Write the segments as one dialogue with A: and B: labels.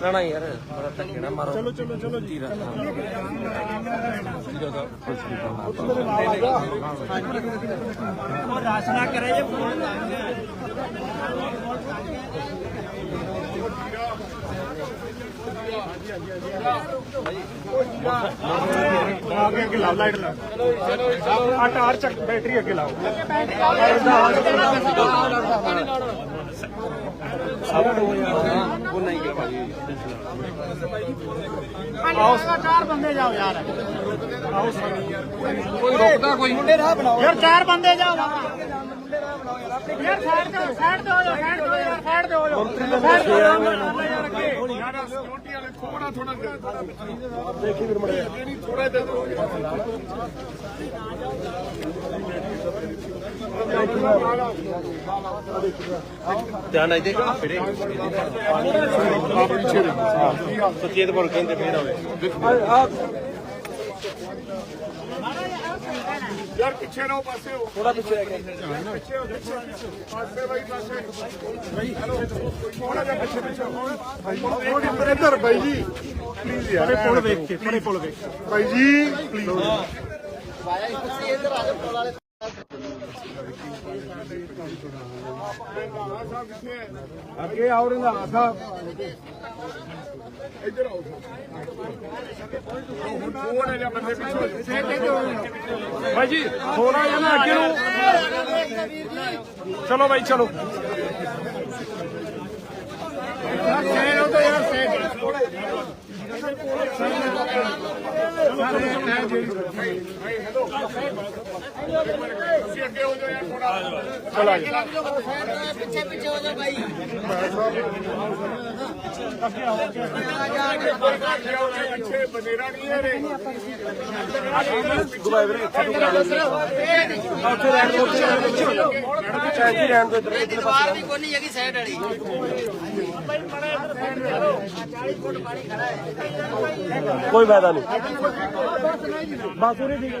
A: ਨਾ ਨਾ ਯਾਰ ਬੜਾ ਧੱਕੇ ਨਾ ਮਾਰੋ। ਚਲੋ ਚਲੋ ਚਲੋ ਜੀ।
B: ਆਗੇ ਅੱਗੇ ਲਾਓ ਲਾਈਟ ਲਾ। ਆ ਟਾਰ ਚੱਕ ਬੈਟਰੀ ਅੱਗੇ ਲਾਓ।
A: ਉਹ ਨਹੀਂ ਗਿਆ ਭਾਜੀ
B: ਚਾਰ ਬੰਦੇ ਜਾਓ ਯਾਰ। ਆਓ
A: ਕੋਈ ਰੁਕਦਾ ਕੋਈ?
B: ਯਾਰ ਚਾਰ ਬੰਦੇ ਜਾਓ ਯਾਰ। ਸਾਈਡ ਤੇ ਸਾਈਡ ਤੇ ਹੋ ਜਾਓ ਸਾਈਡ ਤੇ ਹੋ ਜਾਓ ਸਾਈਡ ਤੇ ਹੋ ਜਾਓ। ਸਾਈਡ ਤੇ ਹੋ ਜਾਓ ਯਾਰ ਸਿਕਿਉਰਿਟੀ ਵਾਲੇ ਥੋੜਾ ਥੋੜਾ
A: ਦੇਖੀ ਫਿਰ ਮੜਿਆ
B: ਥੋੜਾ ਦੇ ਦਿਓ
A: ਧਿਆਨ ਆਈ ਦੇ ਫਿਰੇ
B: ਆਪ ਪਿੱਛੇ ਦੇ
A: ਸੁਚੇਤ ਬੋਲ ਕਹਿੰਦੇ ਫੇਰ ਹੋਵੇ
B: ਯਾਰ ਪਿੱਛੇ ਰਹੋ ਪਾਸੇ ਹੋ।
A: ਥੋੜਾ ਪਿੱਛੇ ਰਹਿ ਗਿਆ
B: ਪਿੱਛੇ ਹੋ ਪਿੱਛੇ ਪਾਸੇ ਬਾਈ ਪਾਸੇ। ਬਾਈ ਹੈਲੋ। ਥੋੜਾ ਜਿਹਾ ਪਿੱਛੇ ਪਿੱਛੇ ਹੋ। ਥੋੜੀ ਇੱਧਰ ਬਾਈ ਜੀ। ਪਲੀਜ਼ ਯਾਰ। ਥੋੜੇ ਪੁਲ ਵੇਖ ਕੇ ਥੋੜੇ ਪੁਲ ਵੇਖ ਬਾਈ ਜੀ ਪਲੀਜ਼ ਅੱਗੇ ਆਓ ਰੰਧਾਵਾ ਸਾਹਿਬ। ਇੱਧਰ ਆਓ। ਥੋੜਾ ਜਿਹਾ ਬੰਦੇ ਪਿੱਛੇ ਭਾਈ ਜੀ ਥੋੜਾ ਜਿਹਾ ਨਾ ਅੱਗੇ ਨੂੰ। ਚਲੋ ਭਾਈ ਚਲੋ। ਯਾਰ ਸੈਨ ਹੋ। ਤਾਂ ਯਾਰ ਹੋ। ਯਾਰ ਥੋੜਾ ਚਲੋ ਆ ਜਾਓ
C: ਪਿੱਛੇ ਪਿੱਛੇ ਹੋ ਜਾ ਭਾਈ
B: ਪਿੱਛੇ ਬਨੇਰਾ ਨਹੀਂ ਹੈ ਰੇ
A: ਦੁਬਾਈ ਵੀਰੇ ਇੱਥੇ ਨੂੰ ਕਰਾ ਲਓ ਉੱਥੇ ਰਹਿਣ ਦੋ ਉੱਥੇ ਰਹਿਣ ਰਹਿਣ ਦੋ ਇੱਧਰ
C: ਇਹ ਦੀਵਾਰ ਵੀ ਕੋਈ ਨਹੀਂ ਹੈਗੀ ਸਾਈਡ ਵਾਲੀ
A: ਕੋਈ ਫਾਇਦਾ ਨਹੀਂ। ਬਸ ਉਰੇ ਠੀਕ ਹੈ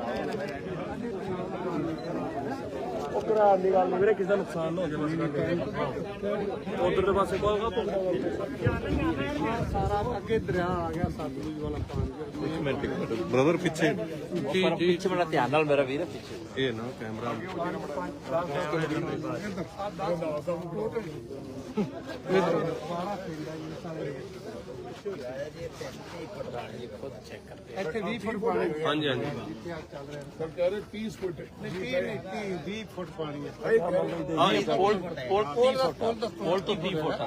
A: ਕਰਾ ਦੀ ਗੱਲ ਵੀਰੇ ਕਿਸੇ ਦਾ ਨੁਕਸਾਨ ਨਾ ਹੋ ਜਾਵੇ ਉਧਰ ਦੇ ਪਾਸੇ ਕੋਈ
B: ਅੱਗੇ ਦਰਿਆ ਆ ਗਿਆ ਸਤਲੁਜ ਵਾਲਾ ਪਾਣੀ
D: ਬ੍ਰਦਰ ਪਿੱਛੇ
C: ਪਿੱਛੇ ਬੜਾ ਧਿਆਨ ਨਾਲ ਮੇਰਾ ਵੀਰ ਪਿੱਛੇ
D: ਇਹ ਨਾ ਕੈਮਰਾ
B: ਇੱਥੇ 20 ਫੁੱਟ ਪਾਣੀ
D: ਹਾਂਜੀ ਹਾਂਜੀ
B: ਸਰਕਾਰ 30 ਫੁੱਟ ਨਹੀਂ 30 20 ਫੁੱਟ ਪਾਣੀ ਹੈ
D: ਹਾਂ ਇਹ ਪੋਲ ਪੋਲ ਪੋਲ ਦਾ ਪੋਲ ਤੋਂ 20 ਫੁੱਟ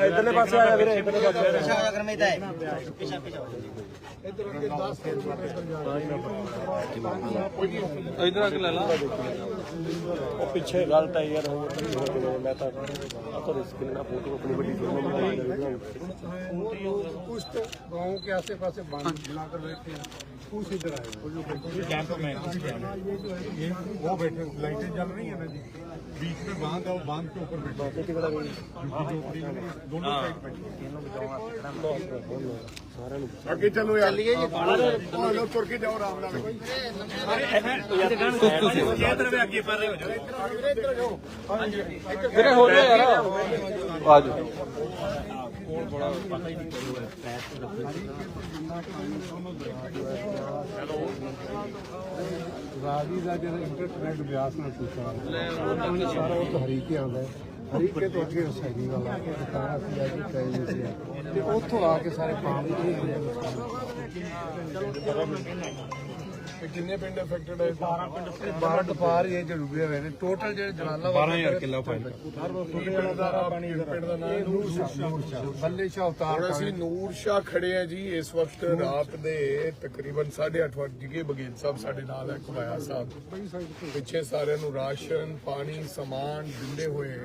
A: ਇਧਰਲੇ ਪਾਸੇ ਆਇਆ ਵੀਰੇ ਇਧਰਲੇ ਪਾਸੇ ਆਇਆ
C: ਅਗਰ ਮੈਂ ਤਾਂ
B: ਇੱਧਰ ਅੱਗੇ 10 ਕਿਲੋਮੀਟਰ
D: ਇਧਰ ਆ ਕੇ ਲੈ ਲਾ
A: ਉਹ ਪਿੱਛੇ ਗਲਤ ਹੈ ਯਾਰ ਹੋਰ ਤਾਂ ਨਹੀਂ ਹੋਰ ਕਿਵੇਂ ਮੈਂ ਤਾਂ ਆ ਤਾਂ ਰਿਸਕ ਲੈਣਾ ਫੋਟੋ ਆਪਣੀ ਵੱਡੀ ਫਿਲਮ
B: कुछ तो गाँव के आसे पास बांध बनाकर बैठे हैं कुछ इधर आए वो जो बैठे कैंप में ये जो है ये वो बैठे लाइटें जल रही है ना जी बीच में बांध और बांध के ऊपर बैठे हैं।
A: ਕਿਹੜਾ ਵੀ
B: झोपड़ी में दोनों साइड बैठे
A: ਸਾਰਿਆਂ ਨੂੰ
B: आगे चलो यार चलिए जी तुर के जाओ आराम नाल
A: ਵੀਰੇ ਹੋ ਗਿਆ ਯਾਰ ਆ ਜਾ
B: ਰਾਜੀ ਦਾ ਜਿਹੜਾ ਇੰਟਰਨੈਟ ਵਿਆਸ ਨਾਲ ਕੀਤਾ। ਉਹ ਸਾਰਾ ਉਹ ਹਰੀਕੇ ਆਉਂਦਾ ਹੈ। ਹਰੀਕੇ ਤੋਂ ਅੱਗੇ ਰਸਾਇਣੀ ਵਾਲਾ ਉਹ ਦੁਕਾਨ ਸੀ ਅੱਜ ਪੈ ਸੀ। ਤੇ ਉੱਥੋਂ ਆ ਕੇ ਸਾਰੇ ਪਾਮ ਜਿਹੜੇ ਹੁੰਦੇ ਆ ਤੇ ਕਿੰਨੇ ਪਿੰਡ ਅਫੈਕਟਡ ਹੈ 12 ਪਿੰਡ
E: 12 ਟਪਾਰ ਇਹ ਜਿਹੜੇ ਡੁੱਬੇ ਹੋਏ ਨੇ। ਟੋਟਲ ਜਿਹੜੇ ਜਲਾਲਾਬਾਦ
B: 12000 ਕਿੱਲਾ ਪਾਣੀ ਪਿੰਡ ਦਾ ਪਿੰਡ ਦਾ ਨਾਮ ਨੂਰ ਸ਼ਾਹ।
E: ਬੱਲੇ ਸ਼ਾਹ
B: ਹੁਣ ਅਸੀਂ ਨੂਰ ਸ਼ਾਹ ਖੜੇ ਆ ਜੀ ਇਸ ਵਕਤ ਰਾਤ ਦੇ ਤਕਰੀਬਨ 8:30 ਵਜੇ ਬਗੇਲ ਸਾਹਿਬ ਸਾਡੇ ਨਾਲ ਹੈ ਕੁਮਾਇਆ ਸਾਹਿਬ। ਪਿੱਛੇ ਸਾਰਿਆਂ ਨੂੰ ਰਾਸ਼ਨ ਪਾਣੀ ਸਮਾਨ ਦਿੰਦੇ ਹੋਏ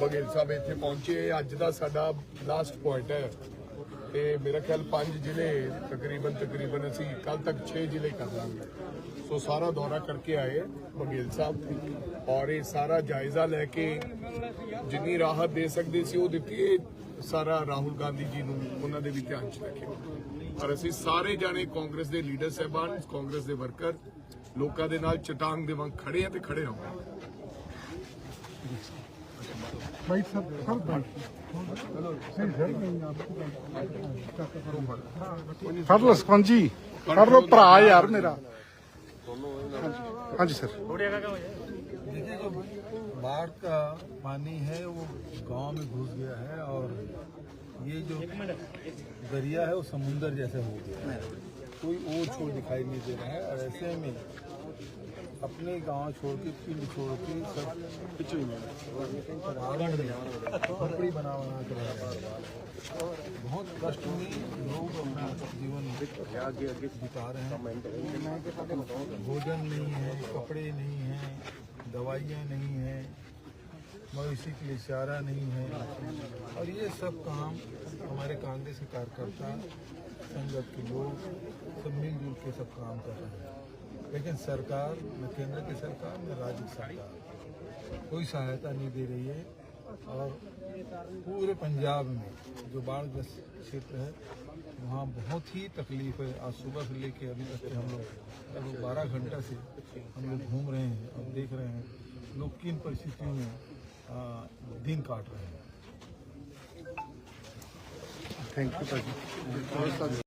B: ਬਗੇਲ ਸਾਹਿਬ ਇੱਥੇ ਪਹੁੰਚੇ। ਅੱਜ ਦਾ ਸਾਡਾ ਲਾਸਟ ਪੁਆਇੰਟ ਹੈ। ਤੇ ਮੇਰਾ ਖਿਆਲ ਪੰਜ ਜ਼ਿਲ੍ਹੇ ਤਕਰੀਬਨ ਤਕਰੀਬਨ ਅਸੀਂ ਕੱਲ ਤੱਕ 6 ਜ਼ਿਲ੍ਹੇ ਕਰ ਲਾਂਗੇ। ਸੋ ਸਾਰਾ ਦੌਰਾ ਕਰਕੇ ਆਏ ਬਗੇਲ ਸਾਹਿਬ ਔਰ ਇਹ ਸਾਰਾ ਜਾਇਜ਼ਾ ਲੈ ਕੇ ਜਿੰਨੀ ਰਾਹਤ ਦੇ ਸਕਦੇ ਸੀ ਉਹ ਦਿੱਤੀ ਇਹ ਸਾਰਾ ਰਾਹੁਲ ਗਾਂਧੀ ਜੀ ਨੂੰ ਉਹਨਾਂ ਦੇ ਵੀ ਧਿਆਨ ਚ ਰੱਖਿਆ ਔਰ ਅਸੀਂ ਸਾਰੇ ਜਾਣੇ ਕਾਂਗਰਸ ਦੇ ਲੀਡਰ ਸਹਿਬਾਨ, ਕਾਂਗਰਸ ਦੇ ਵਰਕਰ, ਲੋਕਾਂ ਦੇ ਨਾਲ ਚਟਾਂਗ ਦੇ ਵਾਂਗ ਖੜੇ ਆ ਤੇ ਖੜੇ ਰਹਾਂਗੇ
E: ਫੜ ਲਓ ਸਪੰਜੀ ਫੜ ਲਓ ਭਰਾ ਯਾਰ ਮੇਰਾ ਹਾਂਜੀ ਸਰ
F: देखिए जो बाढ़ का पानी है वो गांव में घुस गया है और ये जो दरिया है वो समुंदर जैसे हो गया है कोई ओर छोर दिखाई नहीं दे रहा है और ऐसे में अपने गाँव छोड़ के, पिंड छोड़ के सब पहाड़ों में झोपड़ी बना बना के बहुत कष्ट में लोग अपना जीवन बिता रहे हैं। भोजन नहीं है, कपड़े नहीं है, दवाइयाँ नहीं है, मवेशी के लिए चारा नहीं है। और ये सब काम हमारे कांग्रेस के कार्यकर्ता, संगत के लोग सब मिलजुल के सब काम कर रहे हैं। लेकिन सरकार, न केंद्र की सरकार, न राज्य की सरकार। कोई सहायता नहीं दे रही है। और पूरे पंजाब में जो बाढ़ ग्रस्त क्षेत्र है, वहाँ बहुत ही तकलीफ़ है। आज सुबह से लेकर अभी तक हम लोग, लगभग बारह घंटा से हम लोग घूम रहे हैं और देख रहे हैं। लोग किन परिस्थितियों में दिन काट रहे हैं।
E: Thank you